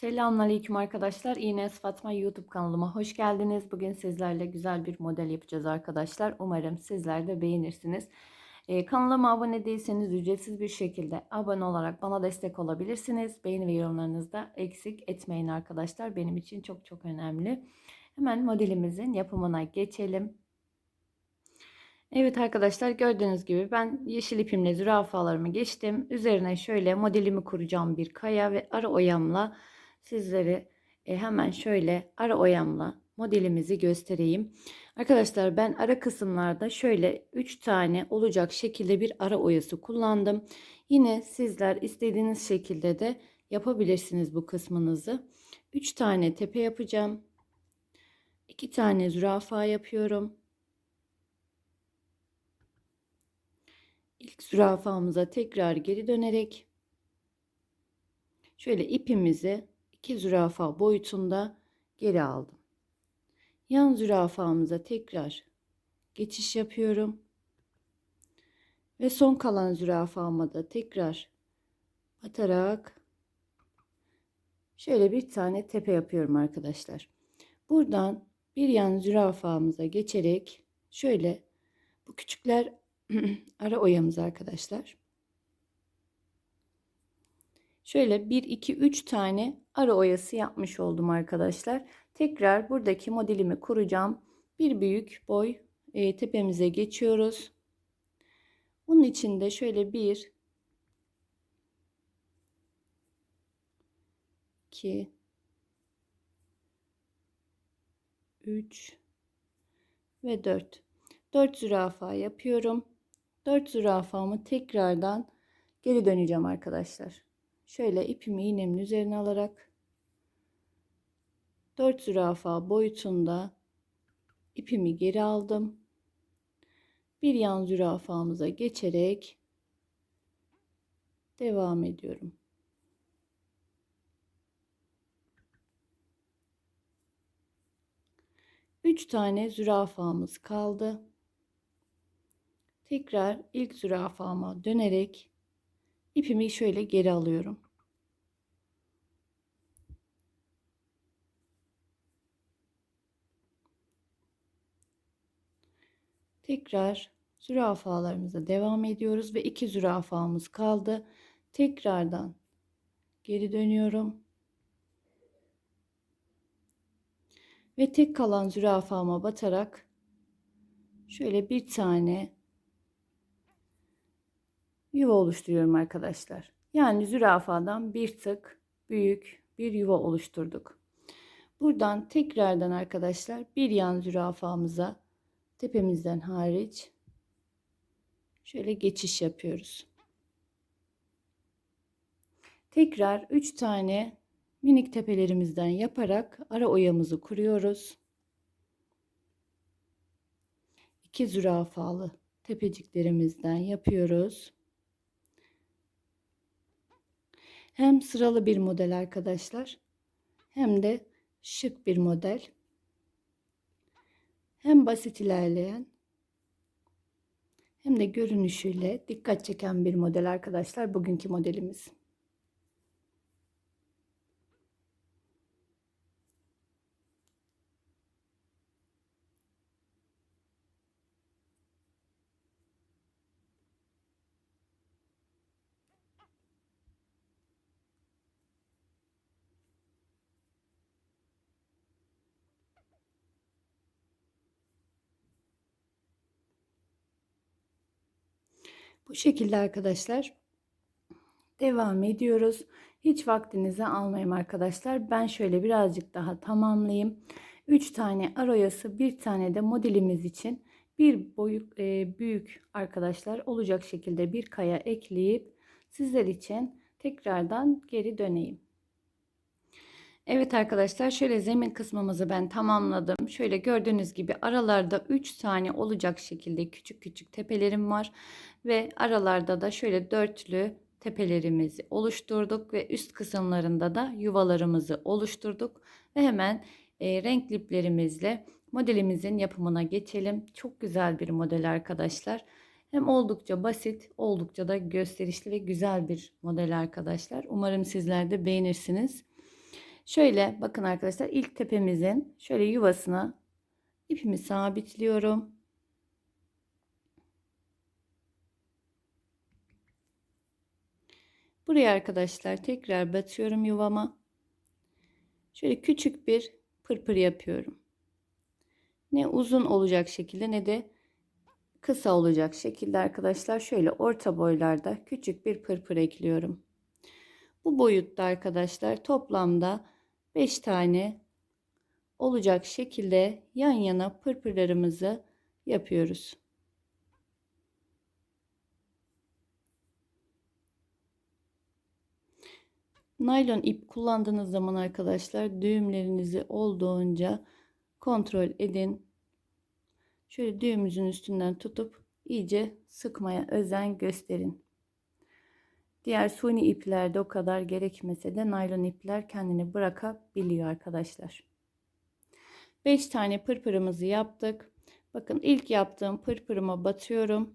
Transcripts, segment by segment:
Selamünaleyküm arkadaşlar. İğnes Fatma YouTube kanalıma hoş geldiniz. Bugün sizlerle güzel bir model yapacağız arkadaşlar. Umarım sizler de beğenirsiniz. Ee, kanalıma abone değilseniz ücretsiz bir şekilde abone olarak bana destek olabilirsiniz. Beğeni ve yorumlarınızı da eksik etmeyin arkadaşlar. Benim için çok çok önemli. Hemen modelimizin yapımına geçelim. Evet arkadaşlar gördüğünüz gibi ben yeşil ipimle zürafalarımı geçtim. Üzerine şöyle modelimi kuracağım bir kaya ve ara oyamla sizlere e, hemen şöyle ara oyamla modelimizi göstereyim. Arkadaşlar ben ara kısımlarda şöyle 3 tane olacak şekilde bir ara oyası kullandım. Yine sizler istediğiniz şekilde de yapabilirsiniz bu kısmınızı. 3 tane tepe yapacağım. 2 tane zürafa yapıyorum. İlk zürafamıza tekrar geri dönerek şöyle ipimizi iki zürafa boyutunda geri aldım. Yan zürafamıza tekrar geçiş yapıyorum. Ve son kalan zürafama da tekrar batarak şöyle bir tane tepe yapıyorum arkadaşlar. Buradan bir yan zürafamıza geçerek şöyle bu küçükler ara oyamız arkadaşlar. Şöyle 1 2 3 tane ara oyası yapmış oldum arkadaşlar. Tekrar buradaki modelimi kuracağım. Bir büyük boy e, tepemize geçiyoruz. Bunun için de şöyle 1 2 3 ve 4 4 zürafa yapıyorum. 4 zürafamı tekrardan geri döneceğim arkadaşlar. Şöyle ipimi iğnemin üzerine alarak 4 zürafa boyutunda ipimi geri aldım. Bir yan zürafamıza geçerek devam ediyorum. Üç tane zürafamız kaldı. Tekrar ilk zürafama dönerek ipimi şöyle geri alıyorum. Tekrar zürafalarımıza devam ediyoruz ve iki zürafamız kaldı. Tekrardan geri dönüyorum. Ve tek kalan zürafama batarak şöyle bir tane yuva oluşturuyorum arkadaşlar. Yani zürafadan bir tık büyük bir yuva oluşturduk. Buradan tekrardan arkadaşlar bir yan zürafamıza tepemizden hariç şöyle geçiş yapıyoruz. Tekrar 3 tane minik tepelerimizden yaparak ara oyamızı kuruyoruz. 2 zürafalı tepeciklerimizden yapıyoruz. Hem sıralı bir model arkadaşlar hem de şık bir model. Hem basit ilerleyen hem de görünüşüyle dikkat çeken bir model arkadaşlar bugünkü modelimiz. Bu şekilde arkadaşlar devam ediyoruz. Hiç vaktinizi almayayım arkadaşlar. Ben şöyle birazcık daha tamamlayayım. 3 tane aroyası, bir tane de modelimiz için bir boyuk e, büyük arkadaşlar olacak şekilde bir kaya ekleyip sizler için tekrardan geri döneyim. Evet arkadaşlar şöyle zemin kısmımızı ben tamamladım. Şöyle gördüğünüz gibi aralarda 3 tane olacak şekilde küçük küçük tepelerim var. Ve aralarda da şöyle dörtlü tepelerimizi oluşturduk ve üst kısımlarında da yuvalarımızı oluşturduk. Ve hemen e, renk liplerimizle modelimizin yapımına geçelim. Çok güzel bir model arkadaşlar. Hem oldukça basit, oldukça da gösterişli ve güzel bir model arkadaşlar. Umarım sizler de beğenirsiniz. Şöyle bakın arkadaşlar ilk tepemizin şöyle yuvasına ipimi sabitliyorum. Buraya arkadaşlar tekrar batıyorum yuvama. Şöyle küçük bir pırpır yapıyorum. Ne uzun olacak şekilde ne de kısa olacak şekilde arkadaşlar şöyle orta boylarda küçük bir pırpır ekliyorum. Bu boyutta arkadaşlar toplamda 5 tane olacak şekilde yan yana pırpırlarımızı yapıyoruz. Naylon ip kullandığınız zaman arkadaşlar düğümlerinizi olduğunca kontrol edin. Şöyle düğümümüzün üstünden tutup iyice sıkmaya özen gösterin. Diğer suni iplerde o kadar gerekmese de naylon ipler kendini bırakabiliyor arkadaşlar. 5 tane pırpırımızı yaptık. Bakın ilk yaptığım pırpırıma batıyorum.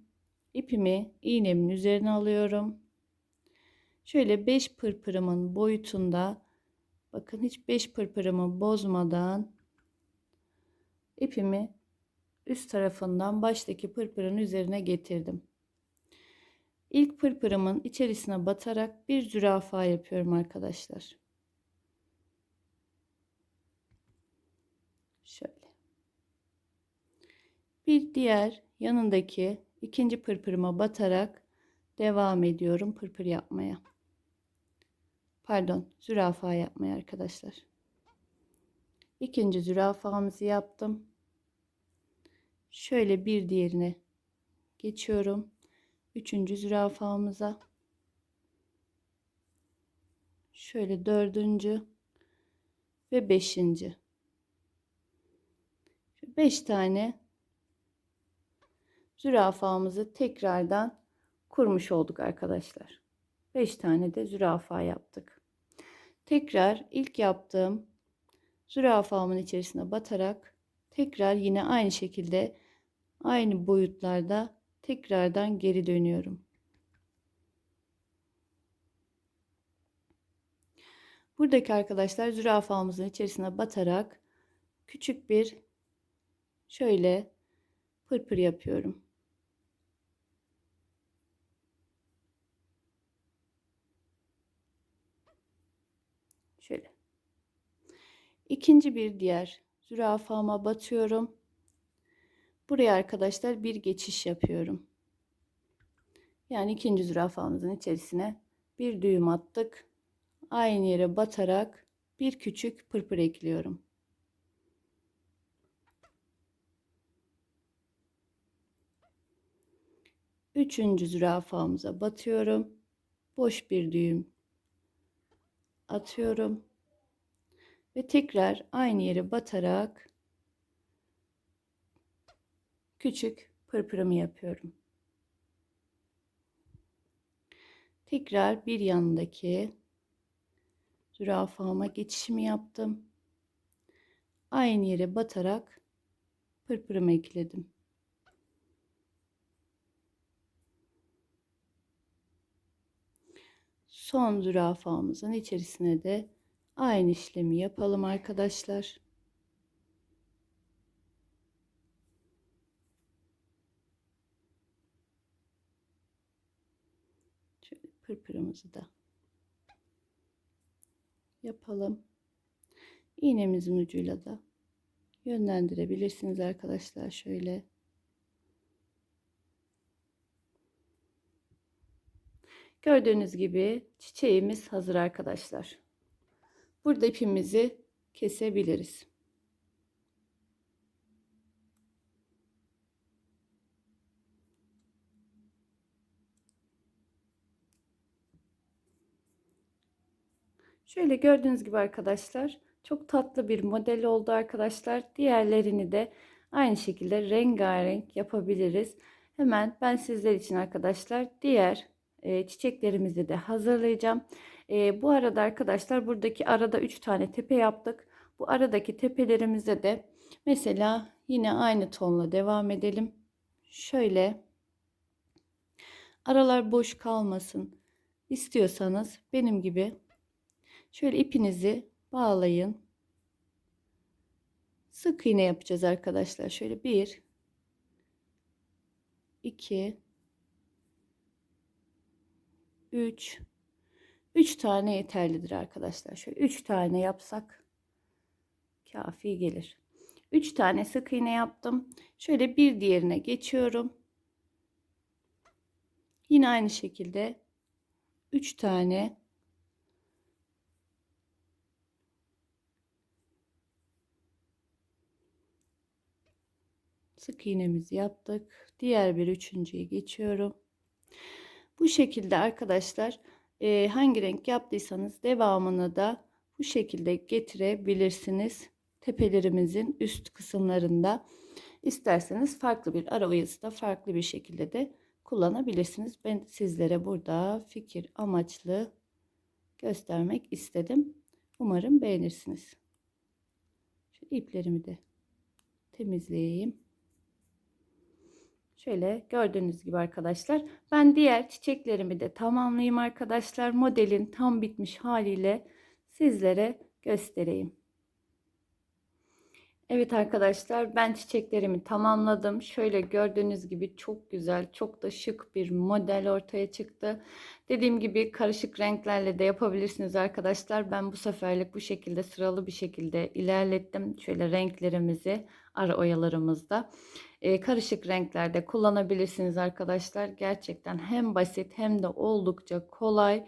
İpimi iğnemin üzerine alıyorum. Şöyle 5 pırpırımın boyutunda bakın hiç 5 pırpırımı bozmadan ipimi üst tarafından baştaki pırpırın üzerine getirdim. İlk pırpırımın içerisine batarak bir zürafa yapıyorum arkadaşlar. Şöyle. Bir diğer yanındaki ikinci pırpırıma batarak devam ediyorum pırpır yapmaya. Pardon, zürafa yapmaya arkadaşlar. İkinci zürafamızı yaptım. Şöyle bir diğerine geçiyorum. Üçüncü zürafamıza. Şöyle dördüncü ve beşinci. Beş tane zürafamızı tekrardan kurmuş olduk arkadaşlar. Beş tane de zürafa yaptık. Tekrar ilk yaptığım zürafamın içerisine batarak tekrar yine aynı şekilde aynı boyutlarda tekrardan geri dönüyorum. Buradaki arkadaşlar zürafamızın içerisine batarak küçük bir şöyle pırpır yapıyorum. Şöyle. İkinci bir diğer zürafama batıyorum. Buraya arkadaşlar bir geçiş yapıyorum. Yani ikinci zürafamızın içerisine bir düğüm attık. Aynı yere batarak bir küçük pırpır ekliyorum. Üçüncü zürafamıza batıyorum. Boş bir düğüm atıyorum. Ve tekrar aynı yere batarak küçük pırpırımı yapıyorum. Tekrar bir yanındaki zürafama geçişimi yaptım. Aynı yere batarak pırpırımı ekledim. Son zürafamızın içerisine de aynı işlemi yapalım arkadaşlar. Şöyle pırpırımızı da yapalım. İğnemizin ucuyla da yönlendirebilirsiniz arkadaşlar şöyle. Gördüğünüz gibi çiçeğimiz hazır arkadaşlar. Burada ipimizi kesebiliriz. Şöyle gördüğünüz gibi arkadaşlar çok tatlı bir model oldu arkadaşlar. Diğerlerini de aynı şekilde rengarenk yapabiliriz. Hemen ben sizler için arkadaşlar diğer e, çiçeklerimizi de hazırlayacağım. E, bu arada arkadaşlar buradaki arada 3 tane tepe yaptık. Bu aradaki tepelerimize de mesela yine aynı tonla devam edelim. Şöyle aralar boş kalmasın istiyorsanız benim gibi şöyle ipinizi bağlayın. Sık iğne yapacağız arkadaşlar. Şöyle bir, iki, üç, üç tane yeterlidir arkadaşlar. Şöyle üç tane yapsak kafi gelir. Üç tane sık iğne yaptım. Şöyle bir diğerine geçiyorum. Yine aynı şekilde üç tane sık iğnemizi yaptık. Diğer bir üçüncüye geçiyorum. Bu şekilde arkadaşlar e, hangi renk yaptıysanız devamını da bu şekilde getirebilirsiniz. Tepelerimizin üst kısımlarında isterseniz farklı bir ara oyası da farklı bir şekilde de kullanabilirsiniz. Ben sizlere burada fikir amaçlı göstermek istedim. Umarım beğenirsiniz. Şu iplerimi de temizleyeyim. Şöyle gördüğünüz gibi arkadaşlar. Ben diğer çiçeklerimi de tamamlayayım arkadaşlar. Modelin tam bitmiş haliyle sizlere göstereyim. Evet arkadaşlar ben çiçeklerimi tamamladım. Şöyle gördüğünüz gibi çok güzel, çok da şık bir model ortaya çıktı. Dediğim gibi karışık renklerle de yapabilirsiniz arkadaşlar. Ben bu seferlik bu şekilde sıralı bir şekilde ilerlettim. Şöyle renklerimizi ara oyalarımızda e, karışık renklerde kullanabilirsiniz arkadaşlar. Gerçekten hem basit hem de oldukça kolay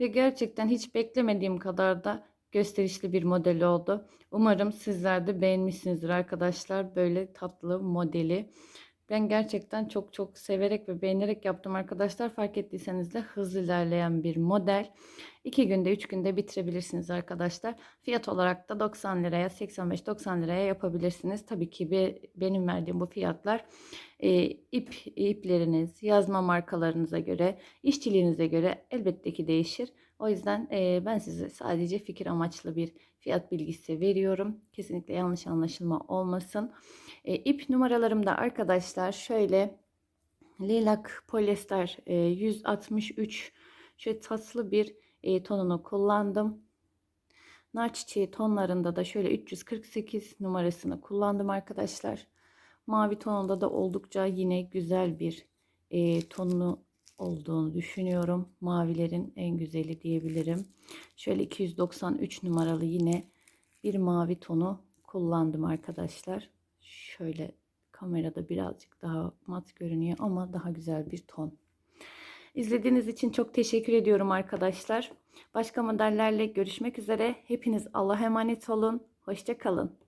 ve gerçekten hiç beklemediğim kadar da gösterişli bir model oldu. Umarım sizler de beğenmişsinizdir arkadaşlar böyle tatlı modeli. Ben gerçekten çok çok severek ve beğenerek yaptım arkadaşlar. Fark ettiyseniz de hızlı ilerleyen bir model. 2 günde 3 günde bitirebilirsiniz arkadaşlar. Fiyat olarak da 90 liraya 85-90 liraya yapabilirsiniz. Tabii ki benim verdiğim bu fiyatlar e, ip ipleriniz, yazma markalarınıza göre, işçiliğinize göre elbette ki değişir. O yüzden e, ben size sadece fikir amaçlı bir fiyat bilgisi veriyorum. Kesinlikle yanlış anlaşılma olmasın. E, ip numaralarımda arkadaşlar şöyle lilac polyester e, 163 şöyle tatlı bir e, tonunu kullandım. Nar çiçeği tonlarında da şöyle 348 numarasını kullandım arkadaşlar. Mavi tonunda da oldukça yine güzel bir e, tonunu olduğunu düşünüyorum. Mavilerin en güzeli diyebilirim. Şöyle 293 numaralı yine bir mavi tonu kullandım arkadaşlar. Şöyle kamerada birazcık daha mat görünüyor ama daha güzel bir ton. İzlediğiniz için çok teşekkür ediyorum arkadaşlar. Başka modellerle görüşmek üzere. Hepiniz Allah'a emanet olun. Hoşçakalın.